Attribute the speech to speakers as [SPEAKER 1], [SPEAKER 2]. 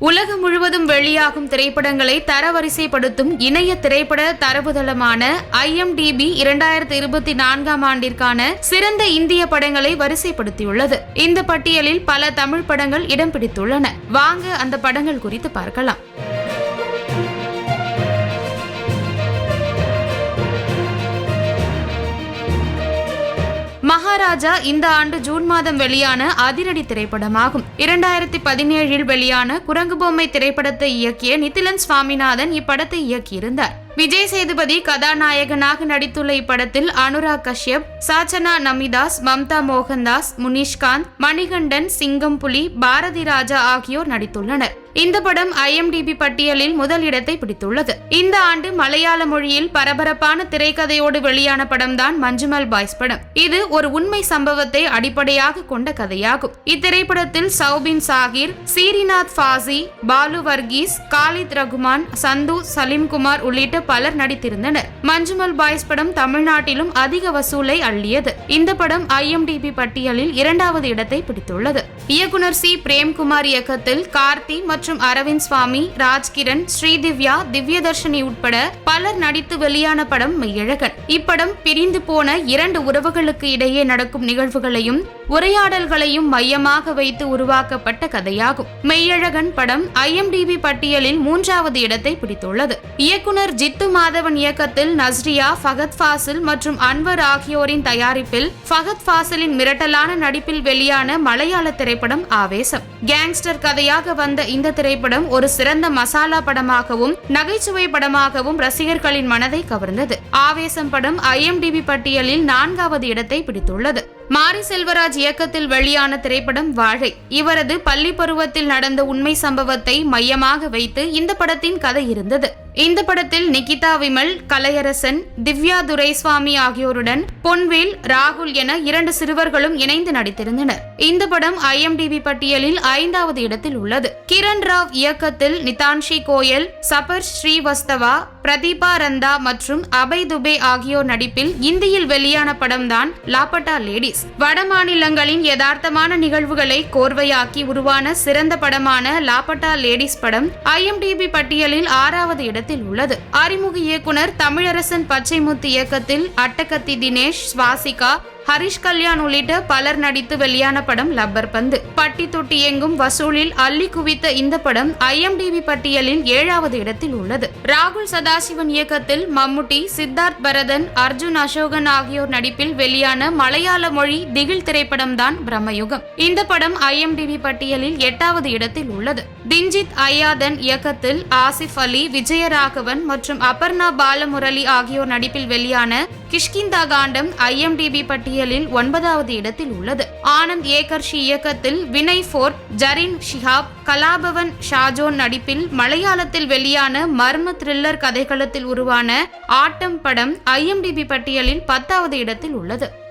[SPEAKER 1] உலகம் முழுவதும் வெளியாகும் திரைப்படங்களை தரவரிசைப்படுத்தும் இணைய திரைப்பட தரவுதளமான ஐஎம்டிபி இரண்டாயிரத்தி இருபத்தி நான்காம் ஆண்டிற்கான சிறந்த இந்திய படங்களை வரிசைப்படுத்தியுள்ளது. இந்த பட்டியலில் பல தமிழ் படங்கள் இடம் பிடித்துள்ளன. வாங்க அந்த படங்கள் குறித்து பார்க்கலாம். இளையராஜா இந்த ஆண்டு ஜூன் மாதம் வெளியான அதிரடி திரைப்படமாகும். இரண்டாயிரத்தி பதினேழில் வெளியான குரங்கு பொம்மை திரைப்படத்தை இயக்கிய நிதிலன் சுவாமிநாதன் இப்படத்தை இயக்கியிருந்தார். விஜய் சேதுபதி கதாநாயகனாக நடித்துள்ள இப்படத்தில் அனுராக் கஷ்யப் சாச்சனா நமிதாஸ் மம்தா மோகன்தாஸ் முனிஷ்காந்த் மணிகண்டன் சிங்கம்புலி பாரதி ராஜா ஆகியோர் நடித்துள்ளனர். இந்த படம் ஐஎம்டிபி பட்டியலில் முதல் இடத்தை பிடித்துள்ளது. இந்த ஆண்டு மலையாள மொழியில் பரபரப்பான திரைக்கதையோடு வெளியான படம்தான் மஞ்சுமல் பாய்ஸ் படம். இது ஒரு உண்மை சம்பவத்தை அடிப்படையாக கொண்ட கதையாகும். இத்திரைப்படத்தில் சௌபின் சாகிர் சீரிநாத் ஃபாசி பாலு வர்கீஸ் காலித் ரகுமான் சந்து சலீம்குமார் உள்ளிட்ட பலர் நடித்திருந்தனர். மஞ்சுமல் பாய்ஸ் படம் தமிழ்நாட்டிலும் அதிக வசூலை அள்ளியது. இந்த படம் ஐஎம்டிபி பட்டியலில் இரண்டாவது இடத்தை பிடித்துள்ளது. இயக்குனர் சி. பிரேம்குமார் இயக்கத்தில் கார்த்தி மற்றும் அரவிந்த் சுவாமி ராஜ்கிரண் ஸ்ரீதிவ்யா திவ்யதர்ஷினி உட்பட பலர் நடித்து வெளியான படம் மெய்யழகன். இப்படம் பிரிந்து போன இரண்டு உறவுகளுக்கு இடையே நடக்கும் நிகழ்வுகளையும் உரையாடல்களையும் மையமாக வைத்து உருவாக்கப்பட்ட கதையாகும். மெய்யழகன் படம் ஐஎம்டிபி பட்டியலில் மூன்றாவது இடத்தை பிடித்துள்ளது. இயக்குனர் ஜி. ஜித்து மாதவன் இயக்கத்தில் நஸ்ரியா ஃபகத் ஃபாசில் மற்றும் அன்வர் ஆகியோரின் தயாரிப்பில் ஃபகத் ஃபாசிலின் மிரட்டலான நடிப்பில் வெளியான மலையாள திரைப்படம் ஆவேசம். கேங்ஸ்டர் கதையாக வந்த இந்த திரைப்படம் ஒரு சிறந்த மசாலா படமாகவும் நகைச்சுவை படமாகவும் ரசிகர்களின் மனதை கவர்ந்தது. ஆவேசம் படம் ஐஎம்டிபி பட்டியலில் நான்காவது இடத்தை பிடித்துள்ளது. மாரி செல்வராஜ் இயக்கத்தில் வெளியான திரைப்படம் வாழை. இவரது பள்ளி பருவத்தில் நடந்த உண்மை சம்பவத்தை மையமாக வைத்து இந்த படத்தின் கதை இருந்தது. இந்த படத்தில் நிகிதா விமல் கலையரசன் திவ்யா துரைசுவாமி ஆகியோருடன் பொன்வேல் ராகுல் என இரண்டு சிறுவர்களும் இணைந்து நடித்திருந்தனர். இந்த படம் ஐஎம்டிபி பட்டியலில் ஐந்தாவது இடத்தில் உள்ளது. கிரண் ராவ் இயக்கத்தில் நிதான்ஷி கோயல் சபர் ஸ்ரீவஸ்தவா பிரதீபா ரந்தா மற்றும் அபய் துபே ஆகியோர் நடிப்பில் இந்தியில் வெளியான படம்தான் லாபட்டா லேடிஸ். வட மாநிலங்களின் யதார்த்தமான நிகழ்வுகளை கோர்வையாக்கி உருவான சிறந்த படமான லாபட்டா லேடிஸ் படம் ஐஎம்டிபி பட்டியலில் ஆறாவது இடத்தில் உள்ளது. அறிமுக இயக்குனர் தமிழரசன் பச்சைமுத்து இயக்கத்தில் அட்டகத்தி தினேஷ் சுவாசிகா ஹரிஷ் கல்யாண் உள்ளிட்ட பலர் நடித்து வெளியான படம் லப்பர் பந்து. பட்டி தொட்டி எங்கும் வசூலில் அள்ளி குவித்த இந்த படம் ஐஎம்டிபி பட்டியலில் ஏழாவது இடத்தில் உள்ளது. ராகுல் சதாசிவன் இயக்கத்தில் மம்முட்டி சித்தார்த் பரதன் அர்ஜுன் அசோகன் ஆகியோர் நடிப்பில் வெளியான மலையாள மொழி திகில் திரைப்படம் தான் பிரம்மயுகம். இந்த படம் ஐஎம்டிபி பட்டியலில் எட்டாவது இடத்தில் உள்ளது. திஞ்சித் ஐயாதன் இயக்கத்தில் ஆசிஃப் அலி விஜயராகவன் மற்றும் அபர்ணா பாலமுரளி ஆகியோர் நடிப்பில் வெளியான கிஷ்கிந்தா காண்டம் ஐஎம்டிபி பட்டியல் பட்டியலில் ஒன்பதாவது இடத்தில் உள்ளது. ஆனந்த் ஏகர்ஷி இயக்கத்தில் வினய் ஃபோர்ட் ஜரின் ஷிஹாப் கலாபவன் ஷாஜோன் நடிப்பில் மலையாளத்தில் வெளியான மர்ம த்ரில்லர் கதைகளத்தில் உருவான ஆட்டம் படம் ஐஎம்டிபி பட்டியலில் பத்தாவது இடத்தில் உள்ளது.